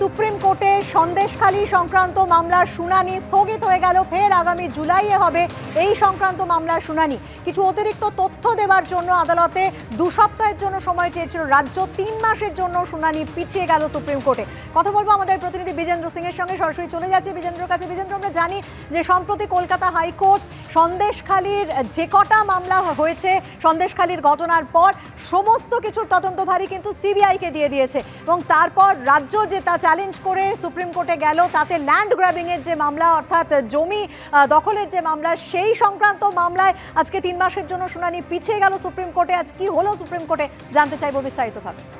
Supreme কোর্টে সন্দেশখালী সংক্রান্ত মামলার শুনানি স্থগিত হয়ে গেল। ফের আগামী জুলাইয়ে হবে এই সংক্রান্ত মামলার শুনানি। কিছু অতিরিক্ত তথ্য দেওয়ার জন্য আদালতে দু সপ্তাহের জন্য সময় চেয়েছিল। রাজ্য তিন মাসের জন্য শুনানি পিছিয়ে গেল সুপ্রিম কোর্টে। কথা বলব আমাদের প্রতিনিধি বিজেন্দ্র সিং এর সঙ্গে। সরাসরি চলে যাচ্ছে বিজেন্দ্রর কাছে। বিজেন্দ্র, আমরা জানি যে সম্প্রতি কলকাতা হাইকোর্ট সন্দেশখালীর যে কটা মামলা হয়েছে, সন্দেশখালীর ঘটনার পর সমস্ত কিছুর তদন্তভারী কিন্তু সিবিআইকে দিয়ে দিয়েছে এবং তারপর রাজ্য যে তা চ্যালেঞ্জ করে সুপ্রিম কোর্টে গেল। তাতে ল্যান্ড গ্র্যাবিংয়ের যে মামলা, অর্থাৎ জমি দখলের যে মামলা, সেই সংক্রান্ত মামলায় আজকে তিন মাসের জন্য শুনানি পিছিয়ে গেল সুপ্রিম কোর্টে আজ কি হলো সুপ্রিম কোর্টে জানতে চাইব বিস্তারিতভাবে।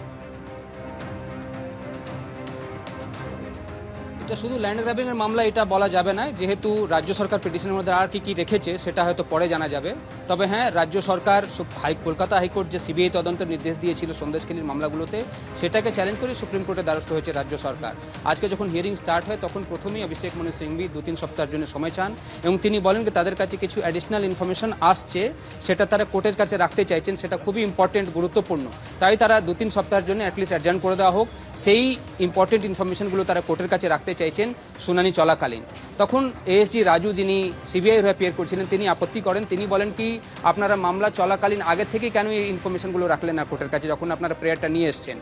এটা শুধু ল্যান্ড গ্র্যাবিং এর মামলা এটা বলা যাবে না, যেহেতু রাজ্য সরকার পিটিশনের মধ্যে আর কি কি রেখেছে সেটা হয়তো পরে জানা যাবে। তবে হ্যাঁ রাজ্য সরকার হাই কলকাতা হাইকোর্ট যে সিবিআই তদন্তের নির্দেশ দিয়েছিল সন্দেশখালীর মামলাগুলোতে, সেটাকে চ্যালেঞ্জ করে সুপ্রিম কোর্টে দ্বারস্থ হয়েছে রাজ্য সরকার। আজকে যখন হিয়ারিং স্টার্ট হয়, তখন প্রথমেই অভিষেক মনু সিংভি দু তিন সপ্তাহের জন্য সময় চান এবং তিনি বলেন যে তাদের কাছে কিছু অ্যাডিশনাল ইনফরমেশন আসছে, সেটা তারা কোর্টের কাছে রাখতে চাইছেন, সেটা খুবই ইম্পর্টেন্ট গুরুত্বপূর্ণ। তাই তারা দু তিন সপ্তাহের জন্য অ্যাটলিস্ট অ্যাডজার্ন করে দেওয়া হোক। সেই ইম্পর্টেন্ট ইনফরমেশনগুলো তারা কোর্টের কাছে রাখতে চাইছেন শুনানি চলাকালীন। তখন এএসজি রাজু যিনি সিবিআই হয়ে পেয়ার করছিলেন, তিনি আপত্তি করেন। তিনি বলেন কি, আপনারা মামলা চলাকালীন আগে থেকে কেন এই ইনফরমেশনগুলো রাখলেন না কোর্টের কাছে যখন আপনারা প্রেয়ারটা নিয়ে এসছেন?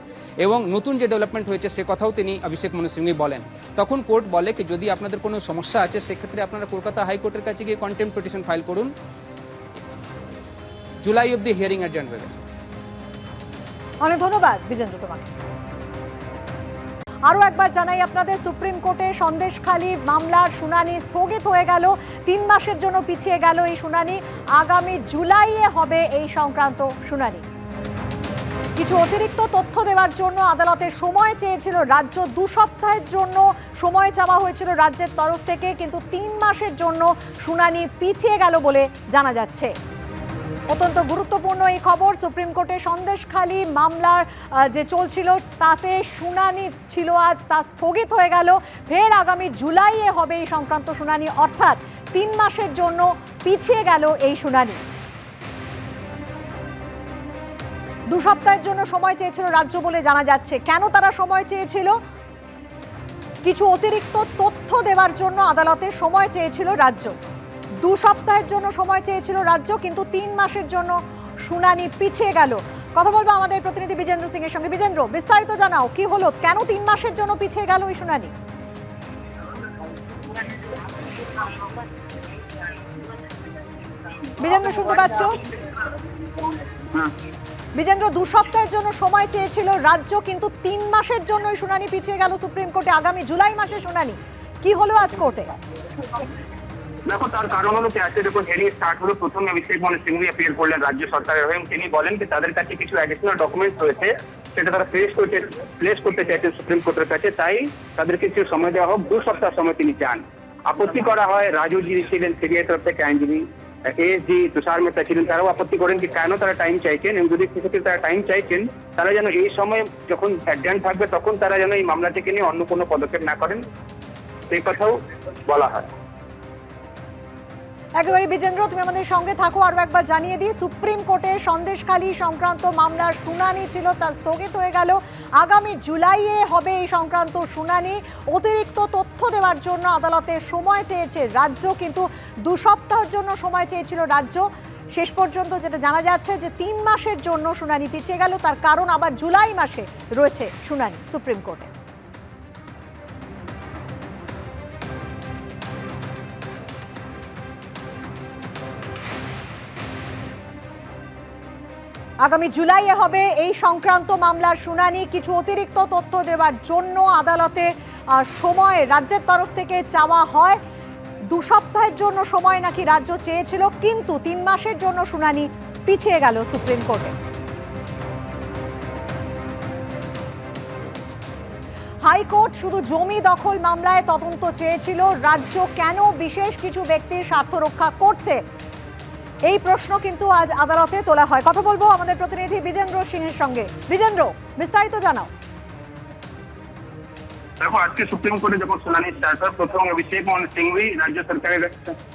এবং নতুন যে ডেভেলপমেন্ট হয়েছে, সে কথাও তিনি অভিষেক মনু সিংহী বলেন। তখন কোর্ট বলে কি, যদি আপনাদের কোনো সমস্যা আছে, সেক্ষেত্রে আপনারা কলকাতা হাইকোর্টের কাছে গিয়ে কন্টেম্প পিটিশন ফাইল করুন। জুলাই অব্দি হিয়ারিং অ্যাডজার্ন হয়ে গেছে। অনেক ধন্যবাদ, বিজেন্দ্র তোমাকে। আরও একবার জানাই আপনাদের, সুপ্রিম কোর্টে সন্দেশখালী মামলার শুনানি স্থগিত হয়ে গেল। তিন মাসের জন্য পিছিয়ে গেল এই শুনানি। আগামী জুলাইয়ে হবে এই সংক্রান্ত শুনানি। কিছু অতিরিক্ত তথ্য দেওয়ার জন্য আদালতে সময় চেয়েছিল রাজ্য দু সপ্তাহের জন্য। সময় চাওয়া হয়েছিল রাজ্যের তরফ থেকে, কিন্তু তিন মাসের জন্য শুনানি পিছিয়ে গেল বলে জানা যাচ্ছে। অত্যন্ত গুরুত্বপূর্ণ এই খবর। সুপ্রিম কোর্টে সন্দেশখালী মামলার যে চলছিল, তাতে শুনানি ছিল আজ, তা স্থগিত হয়ে গেল। ফের আগামী জুলাইয়ে হবে এই সংক্রান্ত শুনানি, অর্থাৎ তিন মাসের জন্য পিছিয়ে গেল এই শুনানি। দু সপ্তাহের জন্য সময় চেয়েছিল রাজ্য বলে জানা যাচ্ছে। কেন তারা সময় চেয়েছিল? কিছু অতিরিক্ত তথ্য দেওয়ার জন্য আদালতে সময় চেয়েছিল রাজ্য। দু সপ্তাহের জন্য সময় চেয়েছিল রাজ্য, কিন্তু তিন মাসের জন্য শুনানি পিছিয়ে গেল। কথা বলব আমাদের প্রতিনিধি বিজেন্দ্র সিং এর সঙ্গে। বিজেন্দ্র, বিস্তারিত জানাও, কি হলো? কেন তিন মাসের জন্য পিছিয়ে গেল এই শুনানি? বিজেন্দ্র, শুনতে পাচ্ছ? বিজেন্দ্র, দু সপ্তাহের জন্য সময় চেয়েছিল রাজ্য, কিন্তু তিন মাসের জন্য শুনানি পিছিয়ে গেল সুপ্রিম কোর্টে। আগামী জুলাই মাসে শুনানি। কি হলো আজ কোর্টে? দেখো, তার কারণ হলো কি, আজকে যখন হেয়ারিং স্টার্ট হলো, প্রথমে অভিষেক মনে সিংহী অ্যাপিয়ার করলেন রাজ্য সরকারের এবং তিনি বলেন যে তাদের কাছে কিছু অ্যাডিশনাল ডকুমেন্টস রয়েছে, সেটা তারা প্লেস করতে প্লেস করতে চাইছেন সুপ্রিম কোর্টের কাছে, তাই তাদেরকে কিছু সময় দেওয়া হোক, দু সপ্তাহ সময় তিনি চান। আপত্তি করা হয় রাজু জি ছিলেন, সিবিআই তরফ থেকে আইনজীবী এএসজি তুষার মেহতা ছিলেন, তারাও আপত্তি করেন যে কেন তারা টাইম চাইছেন, এবং যদি সেক্ষেত্রে তারা টাইম চাইছেন, তারা যেন এই সময় যখন অ্যাডজান্ট থাকবে, তখন তারা যেন এই মামলাটিকে নিয়ে অন্য কোনো পদক্ষেপ না করেন। সেই কথাও বলা হয়। একেবারে বিজেন্দ্র, তুমি আমাদের সঙ্গে থাকো আরও একবার জানিয়ে দিই, সুপ্রিম কোর্টে সন্দেশখালী সংক্রান্ত মামলার শুনানি ছিল, তা স্থগিত হয়ে গেল। আগামী জুলাইয়ে হবে এই সংক্রান্ত শুনানি। অতিরিক্ত তথ্য দেওয়ার জন্য আদালতে সময় চেয়েছে রাজ্য, কিন্তু দু সপ্তাহের জন্য সময় চেয়েছিল রাজ্য। শেষ পর্যন্ত যেটা জানা যাচ্ছে যে তিন মাসের জন্য শুনানি পিছিয়ে গেল, তার কারণ আবার জুলাই মাসে রয়েছে শুনানি সুপ্রিম কোর্টে। আগামী জুলাইয়ে হবে এই সংক্রান্ত মামলার শুনানি। কিছু অতিরিক্ত তথ্য দেওয়ার জন্য আদালতে সময় রাজ্যের তরফ থেকে চাওয়া হয়। দু সপ্তাহের জন্য সময় নাকি রাজ্য চেয়েছিল, কিন্তু তিন মাসের জন্য শুনানি পিছিয়ে গেল সুপ্রিম কোর্টে। হাইকোর্ট শুধু জমি দখল মামলায় তদন্ত চেয়েছিল। রাজ্য কেন বিশেষ কিছু ব্যক্তির স্বার্থ রক্ষা করছে? এই প্রশ্ন কিন্তু আজ আদালতে তোলা হয়। কথা বলব আমাদের প্রতিনিধি বিজেন্দ্র সিং এর সঙ্গে। বিজেন্দ্র, বিস্তারিত জানাও। দেখো, আজকে সুপ্রিম কোর্টে যখন শুনানি স্টার্ট হয়, প্রথম অভিষেক মোহন সিংভি রাজ্য সরকারের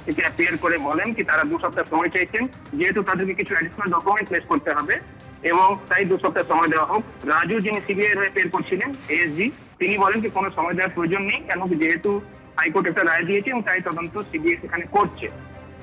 থেকে অ্যাপিয়ার করে বলেন কি, তারা দু সপ্তাহ সময় চাইছেন যেহেতু তাদেরকে কিছু অ্যাডিশনাল ডকুমেন্ট প্লেস করতে হবে, এবং তাই দু সপ্তাহ সময় দেওয়া হোক। রাজু যিনি সিবিআই হয়ে অ্যাপিয়ার করছিলেন এএসজি তিনি বলেন যে কোনো সময় দেওয়ার প্রয়োজন নেই কেন কি যেহেতু হাইকোর্ট একটা রায় দিয়েছে, এবং তাই তদন্ত সিবিআই সেখানে করছে।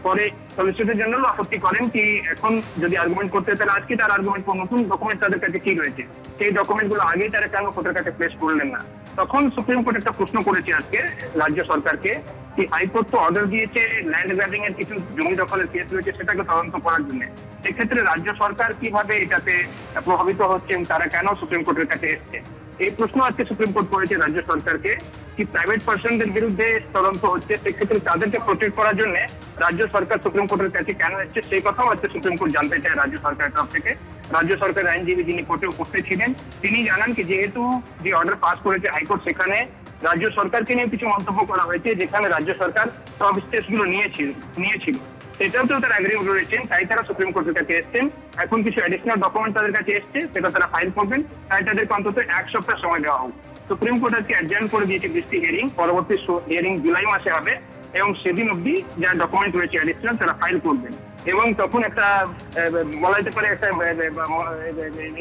পরে সলিসিটর জেনারেল আপত্তি করেন কি এখন যদি আর্গুমেন্ট করতে তাহলে আজকে তার আর্গুমেন্ট নতুন ডকুমেন্ট তাদের কাছে কি রয়েছে? সেই ডকুমেন্টগুলো আগেই তারা কেন কোর্টের কাছে প্লেস করলেন না? তখন সুপ্রিম কোর্ট একটা প্রশ্ন করেছে আজকে রাজ্য সরকারকে কি হাইকোর্ট তো অর্ডার দিয়েছে ল্যান্ড গ্র্যাবিং এর কিছু জমি দখলের কেস রয়েছে সেটাকে তদন্ত করার জন্য। সেক্ষেত্রে রাজ্য সরকার কীভাবে এটাতে প্রভাবিত হচ্ছে তারা কেন সুপ্রিম কোর্টের কাছে এসছে? এই প্রশ্ন আজকে সুপ্রিম কোর্ট করেছে রাজ্য সরকারকে কি প্রাইভেট পার্সনদের বিরুদ্ধে তদন্ত হচ্ছে, সেক্ষেত্রে তাদেরকে প্রোটেক্ট করার জন্য রাজ্য সরকার সুপ্রিম কোর্টের কাছে কেন এসছে সেই কথাও আজকে সুপ্রিম কোর্ট জানতে চায় রাজ্য সরকারের তরফ থেকে। রাজ্য সরকারের আইনজীবী যিনি কোর্টে উপস্থিত ছিলেন, তিনি জানান কি যেহেতু যে অর্ডার পাস করেছে হাইকোর্ট, সেখানে রাজ্য সরকারকে নিয়ে কিছু মন্তব্য করা হয়েছে, যেখানে রাজ্য সরকার সব স্টেপসগুলো নিয়েছিল নিয়েছিল। সেটাও তো তারা অ্যাগ্রি রয়েছেন তাই তারা সুপ্রিম কোর্টের কাছে এসছেন। এখন কিছু অ্যাডিশনাল ডকুমেন্ট তাদের কাছে এসছে, সেটা তারা ফাইল করবেন। তাই তাদেরকে অন্তত এক সপ্তাহ সময় দেওয়া হোক। সুপ্রিম কোর্ট আজকে অ্যাডজার্ন করে দিয়েছে বৃষ্টি হিয়ারিং পরবর্তী হিয়ারিং জুলাই মাসে হবে, এবং সেদিন অব্দি যা ডকুমেন্ট রয়েছে অ্যাডিশনাল তারা ফাইল করবেন। এবং তখন একটা বলা যেতে পারে একটা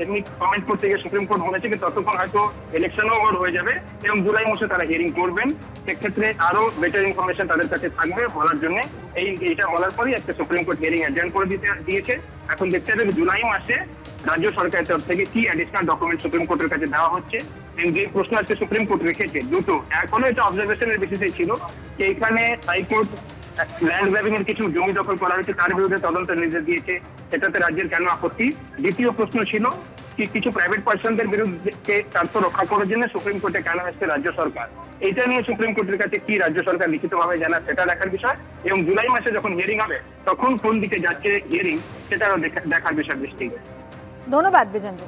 এমনি কমেন্ট করতে গিয়ে সুপ্রিম কোর্ট বলেছে যে ততক্ষণ হয়তো ইলেকশনও ওভার হয়ে যাবে এবং জুলাই মাসে তারা হিয়ারিং করবেন। সেক্ষেত্রে আরও বেটার ইনফরমেশন তাদের কাছে থাকবে বলার জন্য। এই, এইটা বলার পরই একটা সুপ্রিম কোর্ট হিয়ারিং অ্যাডজার্ন করে দিতে, দিয়েছে। এখন দেখতে হবে জুলাই মাসে রাজ্য সরকারের তরফ থেকে কি অ্যাডিশনাল ডকুমেন্ট সুপ্রিম কোর্টের কাছে দেওয়া হচ্ছে। এবং যে প্রশ্ন আজকে সুপ্রিম কোর্ট রেখেছে, দুটো। এখনও এটা অবজারভেশনের বেসিসে ছিল যে এখানে হাইকোর্ট ল্যান্ড গ্র্যাবিং এর কিছু জমি দখল করা হয়েছে, তার বিরুদ্ধে তদন্ত নির্দেশ দিয়েছে। সেটাতে রাজ্যের কেন আপত্তি? দ্বিতীয় প্রশ্ন ছিল কি কিছু প্রাইভেট পার্সনদের বিরুদ্ধে স্বার্থ রক্ষা করার জন্য সুপ্রিম কোর্টে কেন এসছে রাজ্য সরকার? এটা নিয়ে সুপ্রিম কোর্টের কাছে কি রাজ্য সরকার লিখিতভাবে জানা সেটা দেখার বিষয়। এবং জুলাই মাসে যখন হিয়ারিং হবে, তখন কোন দিকে যাচ্ছে হিয়ারিং সেটাও দেখার বিষয় দৃষ্টি। ধন্যবাদ বিজেন্দ্র